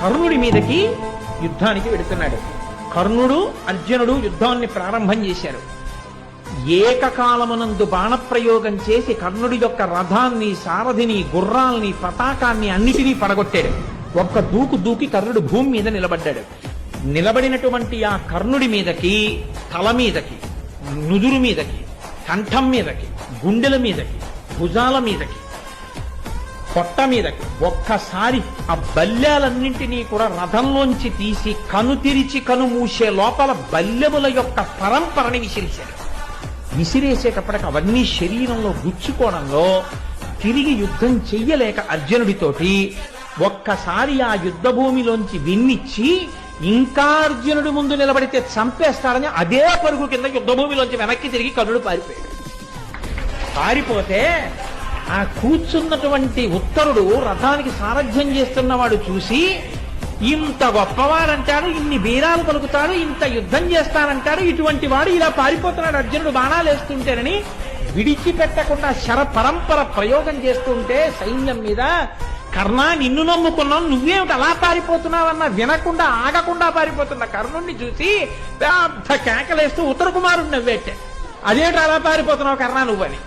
కర్ణుడి మీదకి యుద్ధానికి వెడుతున్నాడు. కర్ణుడు అర్జునుడు యుద్ధాన్ని ప్రారంభం చేశారు. ఏకకాలమునందు బాణప్రయోగం చేసి కర్ణుడి యొక్క రథాన్ని సారథిని గుర్రాల్ని పతాకాన్ని అన్నిటినీ పడగొట్టాడు. ఒక్క దూకు దూకి కర్ణుడు భూమి మీద నిలబడ్డాడు. నిలబడినటువంటి ఆ కర్ణుడి మీదకి తల మీదకి నుదురు మీదకి కంఠం మీదకి గుండెల మీదకి భుజాల మీదకి పొట్ట మీదకి ఒక్కసారి ఆ బల్యాలన్నింటినీ కూడా రథంలోంచి తీసి కను తెరిచి కను మూసే లోపల బల్యముల యొక్క పరంపరని విసిరిశాడు విసిరేసేటప్పటికి అవన్నీ శరీరంలో గుచ్చుకోవడంలో తిరిగి యుద్ధం చెయ్యలేక అర్జునుడితోటి ఒక్కసారి ఆ యుద్ధ భూమిలోంచి విన్నిచ్చి ఇంకా అర్జునుడి ముందు నిలబడితే చంపేస్తాడని అదే పరుగు కింద యుద్ధ భూమిలోంచి వెనక్కి తిరిగి కర్ణుడు పారిపోయాడు. పారిపోతే ఆ కూర్చున్నటువంటి ఉత్తరుడు రథానికి సారథ్యం చేస్తున్నవాడు చూసి ఇంత గొప్పవాడంటాడు ఇన్ని వీరాలు పలుకుతాడు ఇంత యుద్ధం చేస్తానంటాడు ఇటువంటి వాడు ఇలా పారిపోతున్నాడు అర్జునుడు బాణాలు వేస్తుంటేనని విడిచిపెట్టకుండా శర పరంపర ప్రయోగం చేస్తుంటే సైన్యం మీద కర్ణ నిన్ను నమ్ముకున్నాం నువ్వేమిటి అలా పారిపోతున్నావన్న వినకుండా ఆగకుండా పారిపోతున్న కర్ణుణ్ణి చూసి పెద్ద కేకలేస్తూ ఉత్తర కుమారుడు నవ్వేట్టే అదేమిటి అలా పారిపోతున్నావు కర్ణ నువ్వని?